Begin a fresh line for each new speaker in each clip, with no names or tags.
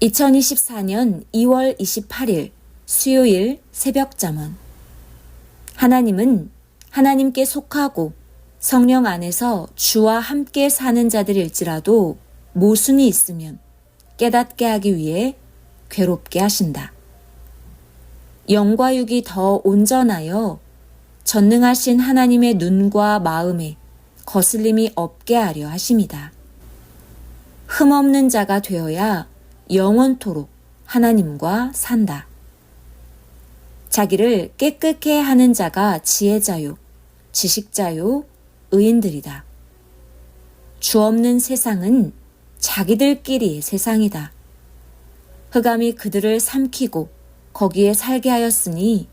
2024년 2월 28일 수요일 새벽 잠언 하나님은 하나님께 속하고 성령 안에서 주와 함께 사는 자들일지라도 모순이 있으면 깨닫게 하기 위해 괴롭게 하신다. 영과 육이 더 온전하여 전능하신 하나님의 눈과 마음에 거슬림이 없게 하려 하심이다. 흠없는 자가 되어야 영원토록 하나님과 산다. 자기를 깨끗게 하는 자가 지혜자요, 지식자요, 의인들이다. 주 없는 세상은 자기들끼리의 세상이다. 흑암이 그들을 삼키고 거기에 살게 하였으니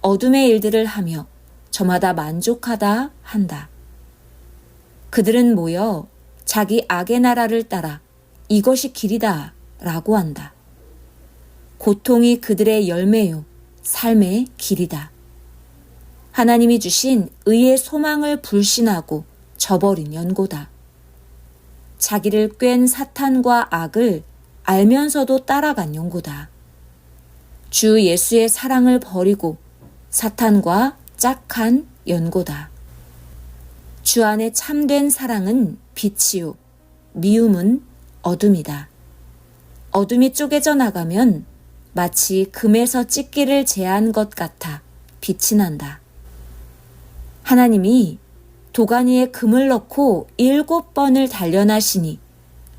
어둠의 일들을 하며 저마다 만족하다 한다. 그들은 모여 자기 악의 나라를 따라 이것이 길이다 라고 한다. 고통이 그들의 열매요, 삶의 길이다. 하나님이 주신 의의 소망을 불신하고 저버린 연고다. 자기를 꿰ν 사탄과 악을 알면서도 따라간 연고다. 주 예수의 사랑을 버리고 사탄과 짝한 연고다. 주 안에 참된 사랑은 빛이요, 미움은 어둠이다. 어둠이 쪼개져 나가면 마치 금에서 찢기를 제한 것 같아 빛이 난다. 하나님이 도가니에 금을 넣고 일곱 번을 단련하시니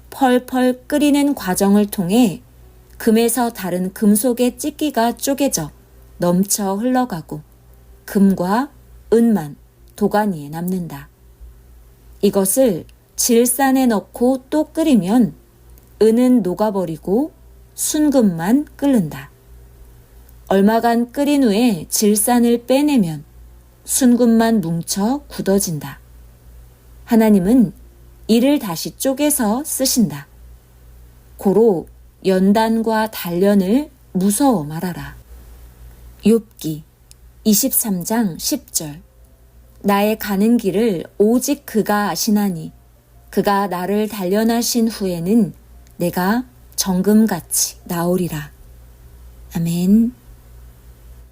펄펄 끓이는 과정을 통해 금에서 다른 금속의 찢기가 쪼개져 넘쳐 흘러가고 금과 은만 도가니에 남는다. 이것을 질산에 넣고 또 끓이면 은은 녹아버리고 순금만 끓는다. 얼마간 끓인 후에 질산을 빼내면 순금만 뭉쳐 굳어진다. 하나님은 이를 다시 쪼개서 쓰신다. 고로 연단과 단련을 무서워 말하라. 욥기 23장 10절 나의 가는 길을 오직 그가 아시나니 그가 나를 단련하신 후에는 내가 정금같이 나오리라. 아멘.